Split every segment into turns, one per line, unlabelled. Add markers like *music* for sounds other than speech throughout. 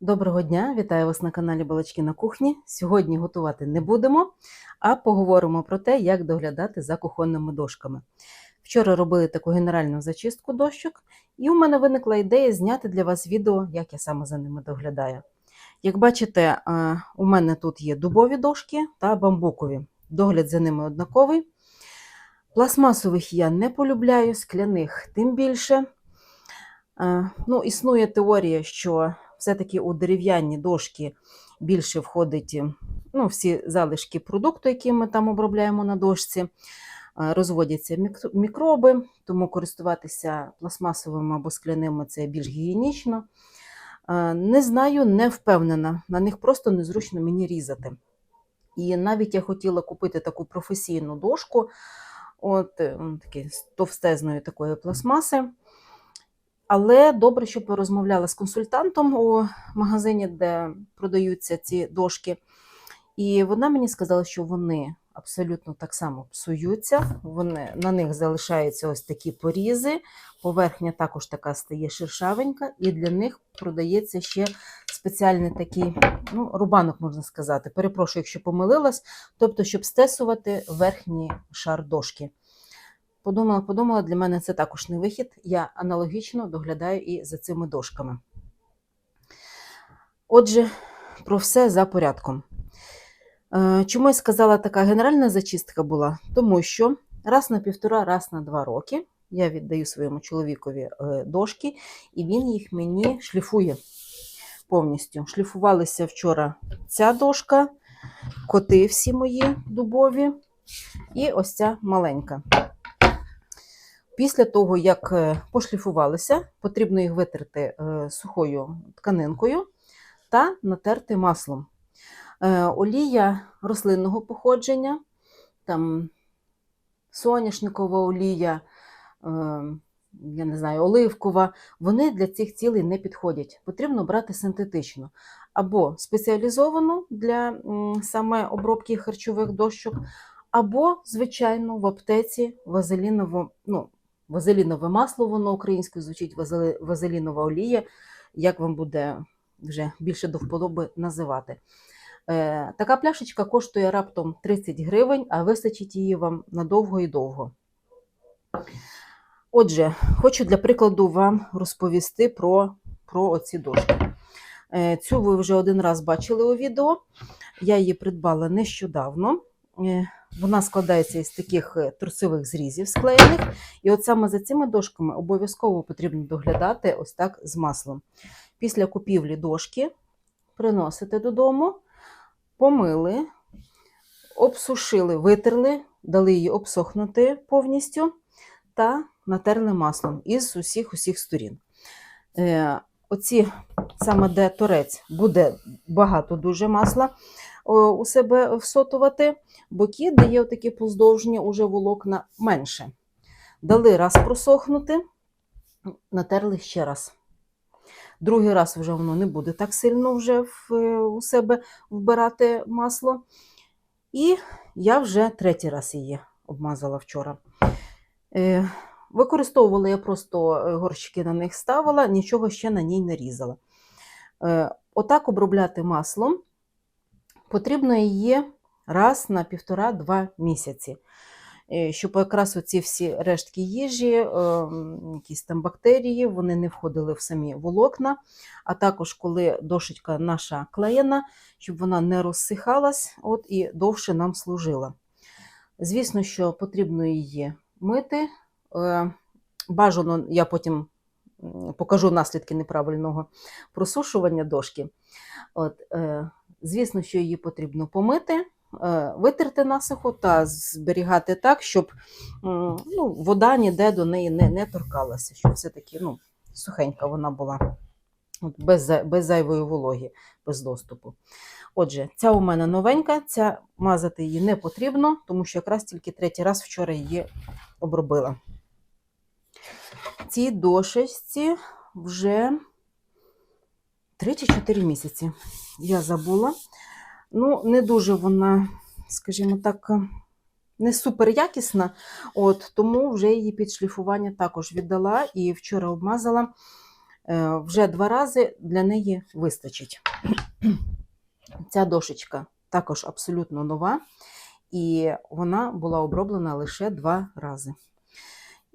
Доброго дня, вітаю вас на каналі Балачки на кухні. Сьогодні готувати не будемо, а поговоримо про те, як доглядати за кухонними дошками. Вчора робили таку генеральну зачистку дощок, і у мене виникла ідея зняти для вас відео, як я саме за ними доглядаю. Як бачите, у мене тут є дубові дошки та бамбукові. Догляд за ними однаковий. Пластмасових я не полюбляю, скляних тим більше. Е, Ну, існує теорія, що все-таки у дерев'яні дошки більше входить е, ну, всі залишки продукту, які ми там обробляємо на дошці, е, розводяться мікроби, тому користуватися пластмасовими або скляними це більш гігієнічно. Е, Не знаю, не впевнена. На них просто незручно мені різати. І навіть я хотіла купити таку професійну дошку, от такі з товстезної такої пластмаси. Але добре, щоб ви розмовляли з консультантом у магазині, де продаються ці дошки. І вона мені сказала, що вони абсолютно так само псуються, вони, на них залишаються ось такі порізи, поверхня також така стає шершавенька, і для них продається ще спеціальний такий ну, рубанок, можна сказати. Перепрошую, якщо помилилась, тобто, щоб стесувати верхній шар дошки. Подумала, подумала, для мене це також не вихід. Я аналогічно доглядаю і за цими дошками. Отже, про все за порядком. Е, Чому я сказала, така генеральна зачистка була? Тому що раз на півтора, раз на два роки я віддаю своєму чоловікові е, дошки, і він їх мені шліфує повністю. Шліфувалися вчора ця дошка, коти всі мої дубові, і ось ця маленька. Після того, як е, пошліфувалися, потрібно їх витерти е, сухою тканинкою та натерти маслом. Е, Олія рослинного походження, там соняшникова олія, я не знаю, оливкова, вони для цих цілей не підходять. Потрібно брати синтетичну або спеціалізовану для саме обробки харчових дощок, або, звичайно, в аптеці вазеліново, ну, вазелінове масло, воно українською звучить вазелінова олія, як вам буде вже більше до вподоби називати. Е, така пляшечка коштує раптом 30 гривень, а вистачить її вам надовго і довго. Отже, хочу для прикладу вам розповісти про, про оці дошки. Е, Цю ви вже один раз бачили у відео. Я її придбала нещодавно. Вона складається із таких е, трусових зрізів склеєних. І от саме за цими дошками обов'язково потрібно доглядати ось так з маслом. Після купівлі дошки приносите додому, помили, обсушили, витерли, дали її обсохнути повністю та натерли маслом із усіх усіх сторін. Е, Оці саме де торець буде багато дуже масла у себе всотувати, боки, де є такі поздовжні уже волокна менше. Дали раз просохнути, натерли ще раз. Другий раз вже воно не буде так сильно вже в, е, у себе вбирати масло. І я вже третій раз її обмазала вчора. Е, Використовувала я просто е, горщики на них ставила, нічого ще на ній не різала. Е, Отак обробляти маслом потрібно її раз на півтора-два місяці. Е, Щоб якраз оці всі рештки їжі, е, якісь там бактерії, вони не входили в самі волокна. А також, коли дошечка наша клеєна, щоб вона не розсихалась от, і довше нам служила. Звісно, що потрібно її мити. Е, Бажано, я потім покажу наслідки неправильного просушування дошки. От, звісно, що її потрібно помити, е, витерти насухо та зберігати так, щоб ну, вода ніде до неї не, не торкалася, щоб все-таки ну, сухенька вона була, без, без зайвої вологи, без доступу. Отже, ця у мене новенька, ця мазати її не потрібно, тому що якраз тільки третій раз вчора її обробила. Цій дошечці вже 3 чи 4 місяці. Я забула. Ну, не дуже вона, скажімо так, не супер якісна, от, тому вже її під шліфування також віддала і вчора обмазала. Е, Вже два рази для неї вистачить. *clears throat* Ця дошечка також абсолютно нова, і вона була оброблена лише два рази.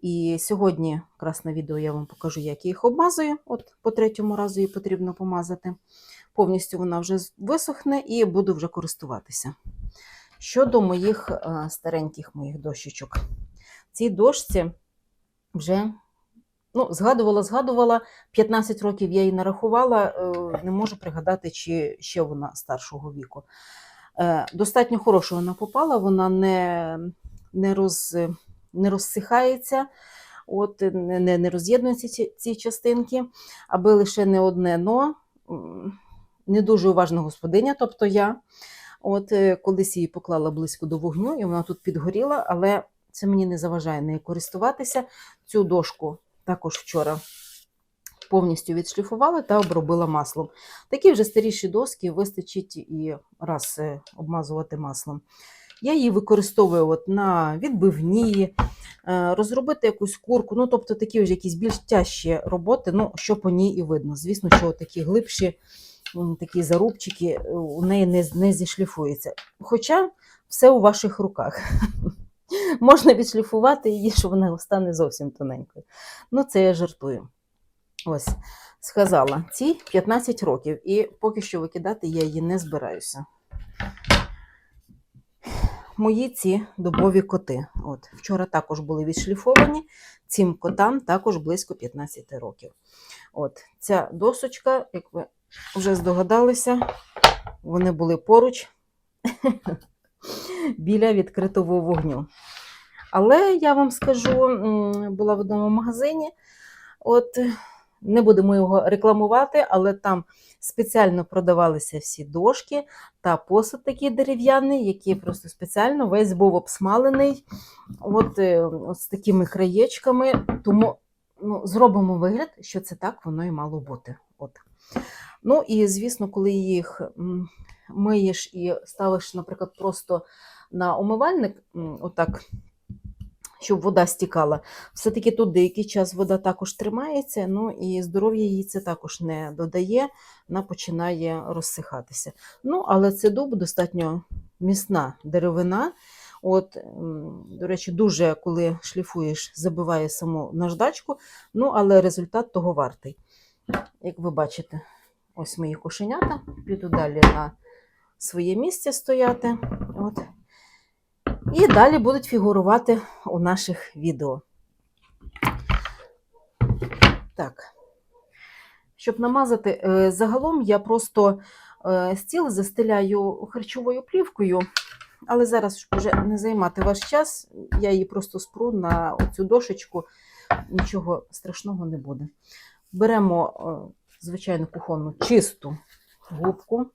І сьогодні, якраз на відео, я вам покажу, як я їх обмазую. От по третьому разу її потрібно помазати. Повністю вона вже висохне і буду вже користуватися. Щодо моїх е, стареньких моїх дощечок, цій дошці вже ну, згадувала, згадувала, 15 років я її нарахувала, е, не можу пригадати, чи ще вона старшого віку. Е, Достатньо хорошо вона попала, вона не, не, роз, не розсихається, от, не, не, не роз'єднуються ці, ці частинки, аби лише не одне но. Не дуже уважна господиня, тобто я. От е, колись її поклала близько до вогню, і вона тут підгоріла, але це мені не заважає нею користуватися. Цю дошку також вчора повністю відшліфувала та обробила маслом. Такі вже старіші доски вистачить і раз е, обмазувати маслом. Я її використовую от на відбивні, е, розробити якусь курку, ну тобто такі вже якісь більш тяжчі роботи, ну що по ній і видно. Звісно, що такі глибші такі зарубчики е, у неї не, не зішліфуються. Хоча все у ваших руках. *laughs* Можна відшліфувати її, що вона стане зовсім тоненькою. Ну, це я жартую. Ось, сказала, ці 15 років, і поки що викидати я її не збираюся. Мої ці дубові коти. От, вчора також були відшліфовані, цим котам також близько 15 років. От, ця досочка, як ви вже здогадалися, вони були поруч *laughs* біля відкритого вогню. Але я вам скажу, була в одному магазині, от не будемо його рекламувати, але там спеціально продавалися всі дошки та посуд такий дерев'яний, який просто спеціально весь був обсмалений от, е, от з такими краєчками. Тому ну, зробимо вигляд, що це так воно і мало бути. От. Ну і звісно, коли їх миєш і ставиш, наприклад, просто на умивальник, отак, щоб вода стікала, все-таки тут деякий час вода також тримається, ну і здоров'я їй це також не додає, вона починає розсихатися. Ну, але це дуб достатньо міцна деревина. От, до речі, дуже, коли шліфуєш, забиває саму наждачку, ну, але результат того вартий. Як ви бачите, ось мої кошенята, піду далі на своє місце стояти. От. І далі будуть фігурувати у наших відео. Так. Щоб намазати, е, загалом я просто е, стіл застеляю харчовою плівкою, але зараз, вже не займати ваш час, я її просто спру на цю дошечку, нічого страшного не буде. Беремо е, звичайну кухонну чисту губку.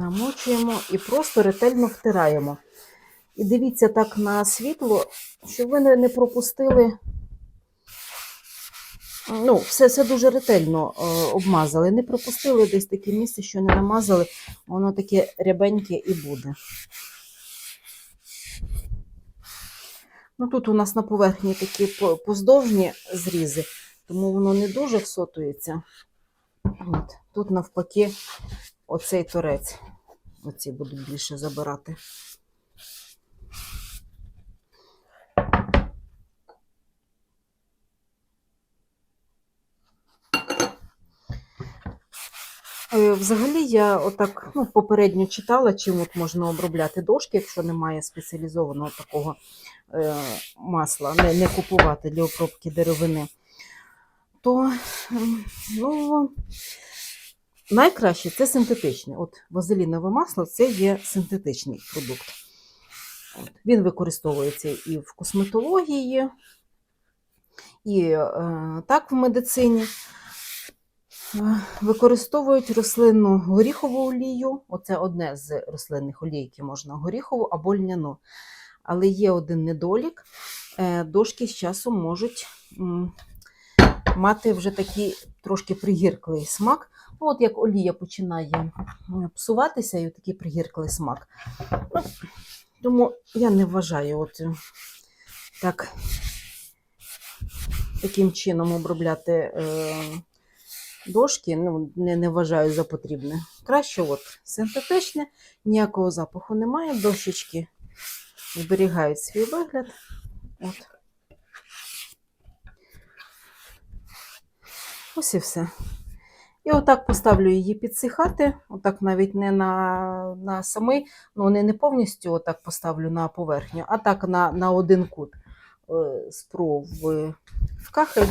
Намочуємо і просто ретельно втираємо. І дивіться так на світло, щоб ви не, пропустили. Ну, все, все дуже ретельно е, обмазали. Не пропустили десь таке місце, що не намазали, воно таке рябеньке і буде. Ну, тут у нас на поверхні такі поздовжні зрізи, тому воно не дуже всотується. От. Тут навпаки оцей торець. Оці будуть більше забирати. Е, Взагалі я отак ну, попередньо читала, чим от можна обробляти дошки, якщо немає спеціалізованого такого е, масла, не, не купувати для обробки деревини. То ем, ну, найкраще це синтетичне. От вазелінове масло це є синтетичний продукт. От, він використовується і в косметології, і е, так в медицині. Е, Використовують рослинну горіхову олію. Оце одне з рослинних олій, які можна горіхову або льняну. Але є один недолік. Е, Дошки з часом можуть мати вже такі трошки пригірклий смак. Ну, от як олія починає псуватися, і такий пригірклий смак. Ну, тому я не вважаю от, е, так, таким чином обробляти е, дошки, ну, не, не вважаю за потрібне. Краще от синтетичне, ніякого запаху немає, дощечки зберігають свій вигляд. От. Ось і все. І отак поставлю її підсихати, отак навіть не на, на самий, ну не, не повністю отак поставлю на поверхню, а так на, на один кут е, спру в, в кахель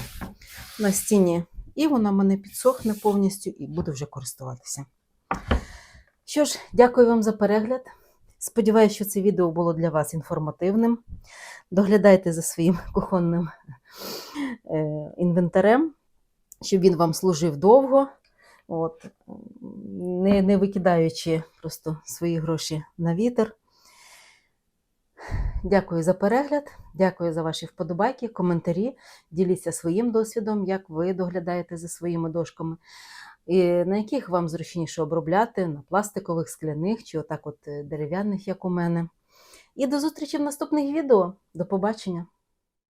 на стіні. І вона мене підсохне повністю і буду вже користуватися. Що ж, дякую вам за перегляд. Сподіваюся, що це відео було для вас інформативним. Доглядайте за своїм *laughs* кухонним е, інвентарем, щоб він вам служив довго, от, не, не викидаючи просто свої гроші на вітер. Дякую за перегляд, дякую за ваші вподобайки, коментарі. Діліться своїм досвідом, як ви доглядаєте за своїми дошками, і на яких вам зручніше обробляти, на пластикових, скляних чи отак от е, дерев'яних, як у мене. І до зустрічі в наступних відео. До побачення!